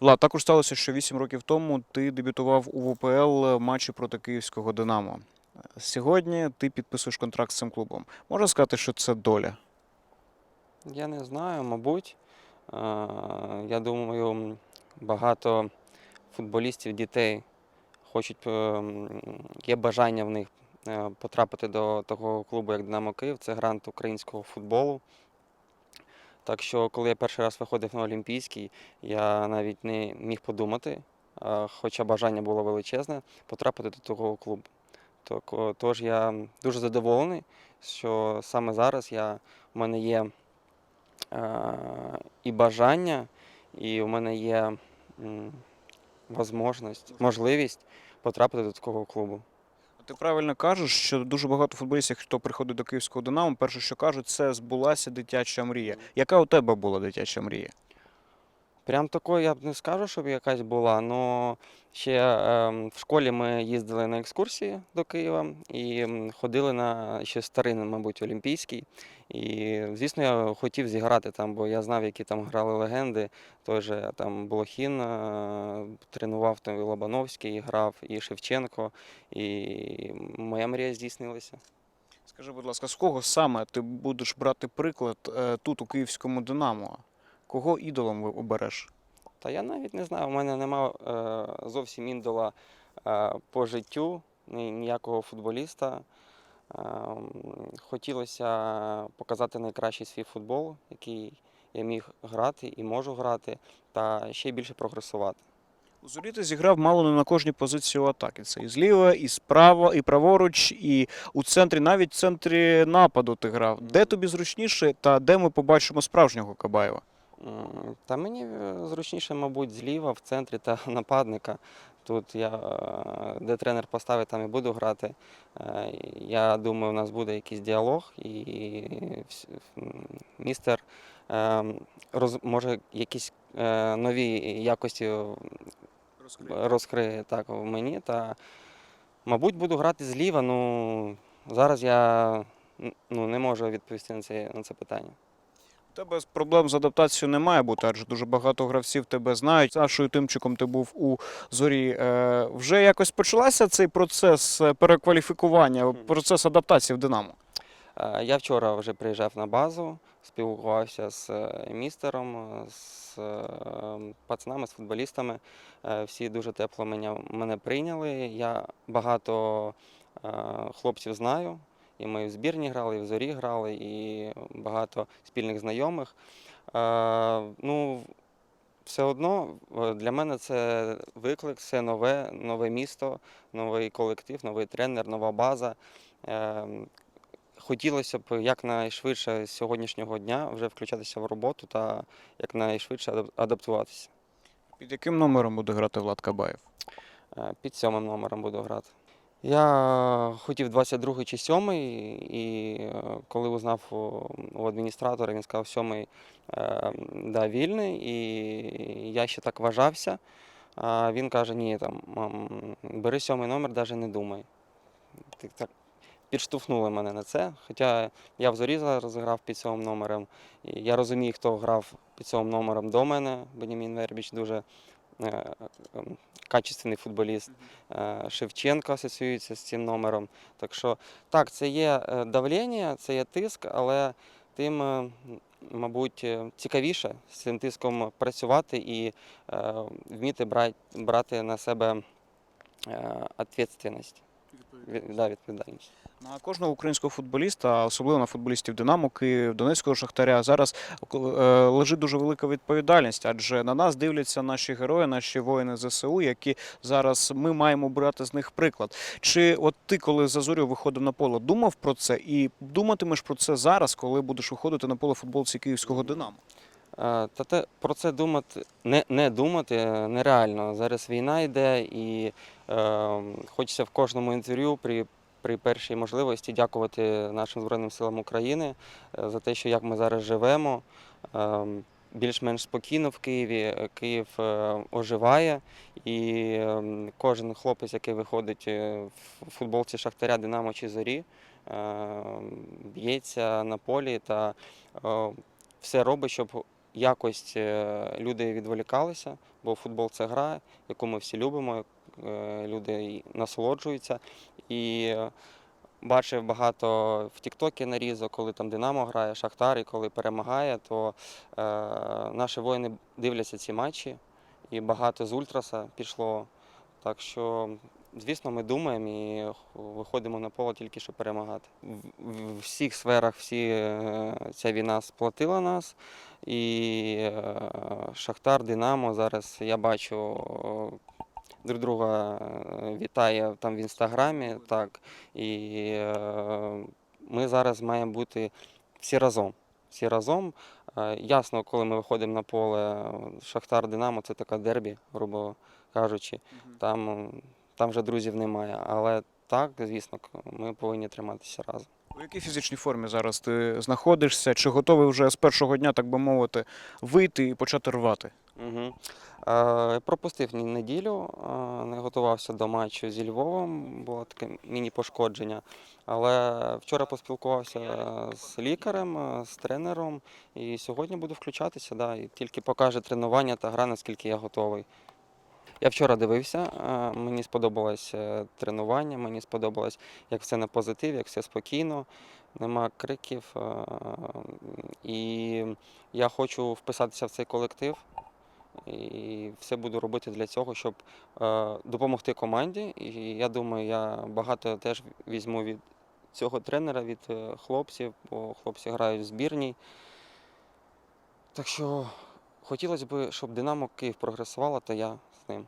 Влад, також сталося, що 8 років тому ти дебютував у ВПЛ матчі проти київського Динамо. Сьогодні ти підписуєш контракт з цим клубом. Можна сказати, що це доля? Я не знаю, мабуть. Е, Я думаю, багато футболістів, дітей хочуть, е, є бажання в них е, потрапити до такого клубу, як Динамо Київ. Це грант українського футболу. Так що, коли я перший раз виходив на Олімпійський, я навіть не міг подумати, хоча бажання було величезне, потрапити до такого клубу. Тож я дуже задоволений, що саме зараз я, у мене є е, і бажання, і у мене є м, возможність, можливість потрапити до такого клубу. Ти правильно кажеш, що дуже багато футболістів, хто приходить до київського Динамо, перше, що кажуть, це збулася дитяча мрія. Яка у тебе була дитяча мрія? Прям такої я б не скажу, щоб якась була. але ще ем, в школі ми їздили на екскурсії до Києва і ходили на ще старий, мабуть, Олімпійський. І, звісно, я хотів зіграти там, бо я знав, які там грали легенди. Той же там Блохін е, тренував, там і Лобановський грав, і Шевченко. І моя мрія здійснилася. Скажи, будь ласка, з кого саме ти будеш брати приклад е, тут, у київському Динамо? Кого ідолом ви обереш? Та я навіть не знаю, у мене нема е, зовсім індола е, по життю, ніякого футболіста. Е, хотілося показати найкращий свій футбол, який я міг грати і можу грати, та ще більше прогресувати. У зорі ти зіграв мало не на кожній позиції у атаки. Це і зліва, і справа, і праворуч, і у центрі, навіть в центрі нападу ти грав. Де тобі зручніше та де ми побачимо справжнього Кабаєва? Та мені е, зручніше, мабуть, зліва, в центрі та нападника. Тут я, е, де тренер поставить, там і буду грати. Е, Я думаю, у нас буде якийсь діалог, і містер може якісь нові якості розкриє так в мені. Та, мабуть, буду грати зліва. Ну, зараз я ну, не можу відповісти на це, на це питання. Тебе проблем з адаптацією не має бути, адже дуже багато гравців тебе знають. Сашою Тимчиком ти був у зорі. Е, Вже якось почалася цей процес е, перекваліфікування, процес адаптації в Динамо. Е, Я вчора вже приїжджав на базу, спілкувався з е, містером, з пацанами, з футболістами. Всі дуже тепло мене, мене прийняли. Я багато хлопців знаю. І ми в збірні грали, і в зорі грали, і багато спільних знайомих. Е, Ну, все одно е, для мене це виклик, це нове, нове місто, новий колектив, новий тренер, нова база. Е, Хотілося б якнайшвидше з сьогоднішнього дня вже включатися в роботу та якнайшвидше адаптуватися. Під яким номером буде грати Влад Кабаєв? Під сьомим номером буду грати. Я хотів 22 чи 7, і е, коли узнав у, адміністратора, він сказав 7 е, да, вільний, і я ще так вважався. А він каже, ні, там, бери сьомий номер, навіть не думай. Так, підштовхнули мене на це. Хоча я в зорі зараз грав під сьомим номером. І я розумію, хто грав під сьомим номером до мене. Бенямін Вербіч дуже качественний футболіст. Е, Шевченко асоціюється з цим номером. Так що так, це є е, давлення, це є тиск, але тим, е, мабуть, е, цікавіше з цим тиском працювати і е, вміти брати, на себе е, відповідальність. Да, відповідальність. На кожного українського футболіста, особливо на футболістів Динамо, Київ, Донецького Шахтаря, зараз е, лежить дуже велика відповідальність, адже на нас дивляться наші герої, наші воїни ЗСУ, які зараз ми маємо брати з них приклад. Чи от ти, коли за зорю виходив на поле, думав про це і думатимеш про це зараз, коли будеш виходити на поле футболці київського Динамо? Е, Та те про це думати, не, не думати е, нереально. Зараз війна йде, і е, хочеться в кожному інтерв'ю при, при першій можливості дякувати нашим Збройним силам України е, за те, що як ми зараз живемо. Е, більш-менш спокійно в Києві. Київ оживає, і кожен хлопець, який виходить в футболці Шахтаря, Динамо чи Зорі, б'ється на полі та все робить, щоб якось е, люди відволікалися, бо футбол це гра, яку ми всі любимо, е, люди насолоджуються. І е, бачив багато в Тіктокі нарізок, коли там Динамо грає, Шахтар, і коли перемагає, то наші воїни дивляться ці матчі, і багато з Ультраса пішло. Так що, звісно, ми думаємо і виходимо на поле тільки щоб перемагати. В, всіх сферах всі, е, ця війна сплатила нас. І е, Шахтар, Динамо зараз я бачу е, друг друга вітає там в інстаграмі. Так, і ми зараз маємо бути всі разом. Всі разом. Ясно, коли ми виходимо на поле, Шахтар Динамо це така дербі, грубо кажучи. Там, там вже друзів немає. Але так, звісно, ми повинні триматися разом. У якій фізичній формі зараз ти знаходишся? Чи готовий вже з першого дня, так би мовити, вийти і почати рвати? Угу. Е, пропустив неділю, е, не готувався до матчу зі Львовом, було таке міні-пошкодження. Але вчора поспілкувався з лікарем, е, з тренером, і сьогодні буду включатися. Да, і тільки покаже тренування та гра, наскільки я готовий. Я вчора дивився, е, мені сподобалось е, тренування, мені сподобалось, як все на позитиві, як все спокійно, нема криків. е, І я хочу вписатися в цей колектив і все буду робити для цього, щоб допомогти команді. І я думаю, я багато теж візьму від цього тренера, від хлопців, бо хлопці грають в збірній. Так що хотілося б, щоб Динамо Київ прогресувала, то я з ним.